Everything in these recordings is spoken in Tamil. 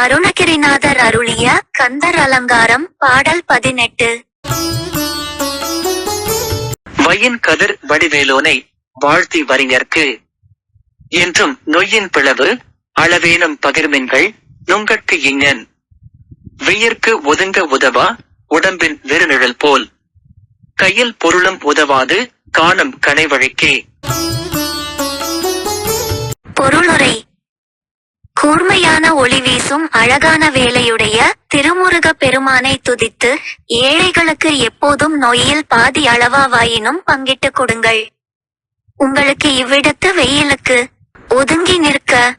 அருணகிரிநாதர் அருளிய கந்தர் அலங்காரம் பாடல் பதினெட்டு. வையின் கதிர் வடிவேலோனை வாழ்த்தி வரிஞர்க்கு என்றும் நொய்யின் பிளவு அளவேனும் பகிர்மின்கள் நுங்கட்கு இங்கன் வெயிற்கு ஒதுங்க உதவா உடம்பின் வெறுநிழல் போல். கையில் பொருளும் உதவாது காணும் கனைவழிக்கே. கூர்மையான ஒளி வீசும் அழகான வேலையுடைய திருமுருக பெருமானை துதித்து ஏழைகளுக்கு எப்போதும் நொய்யில் பாதி அளவாவாயினும் பங்கிட்டுக் கொடுங்கள். உங்களுக்கு இவ்விடத்து வெயிலுக்கு ஒதுங்கி நிற்க.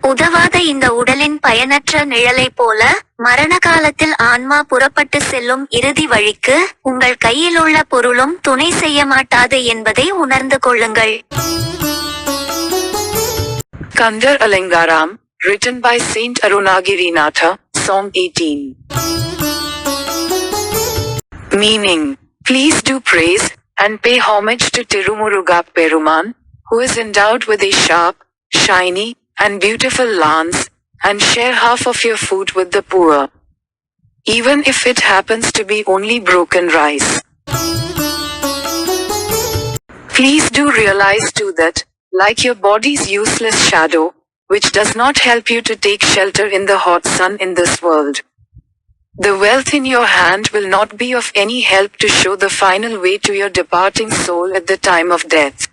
உதவாத இந்த உடலின் பயனற்ற நிழலைப் போல மரண காலத்தில் ஆன்மா புறப்பட்டு செல்லும் இறுதி வழிக்கு உங்கள் கையில் உள்ள பொருளும் துணை செய்ய மாட்டாது என்பதை உணர்ந்து கொள்ளுங்கள். Kandar Alangaram, written by Saint Arunagirinatha, Song 18. Meaning, please do praise and pay homage to Tirumuruga Peruman, who is endowed with a sharp, shiny, and beautiful lance, and share half of your food with the poor. Even if it happens to be only broken rice. Please do realize too that, like your body's useless shadow, which does not help you to take shelter in the hot sun in this world. The wealth in your hand will not be of any help to show the final way to your departing soul at the time of death.